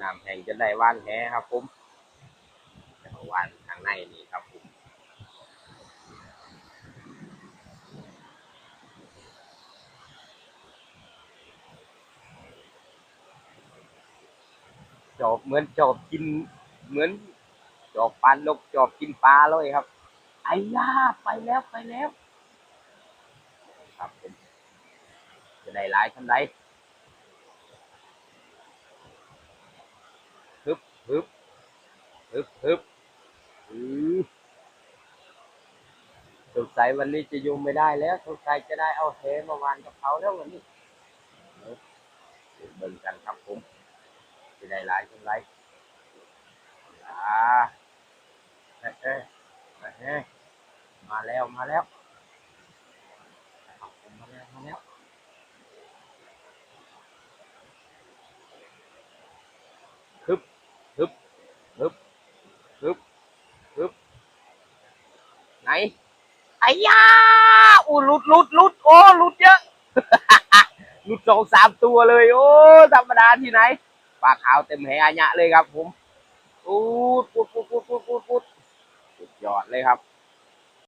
น้ำแห้งจนได้ว่านแหครับผมว่าว่านข้างในนี่ครับผมจอบเหมือนจอบกินเหมือนจอบปลานกจอบกินปลาเลยครับ ไอ้ย่าไปแล้วไปแล้ว ครับผมจะได้หลายคันใด ฮึบฮึบฮึบอือสงสัยวันนี้จะยุ่งไม่ได้แล้วสงสัยจะได้เอาเทมาวานกับเขาแล้ววันนี้เบิ่งกันครับผมจะได้หลายคันใดอ่าเอ๊ะเอ๊ะเอ๊ะมาแล้วมาแล้วครับผมมาแล้วมาแล้ว ฮึบ ฮึบฮึบฮึบฮึบไหนไอ้ยาอู้หลุดหลุดหลุดโอ้หลุดเยอะ หลุดสองสามตัวเลย โอ้ธรรมดาที่ไหนปลาขาวเต็มแหอะเลยครับผมปูดปูดปูดปูดปูดปูดปูดสุดยอดเลยครับ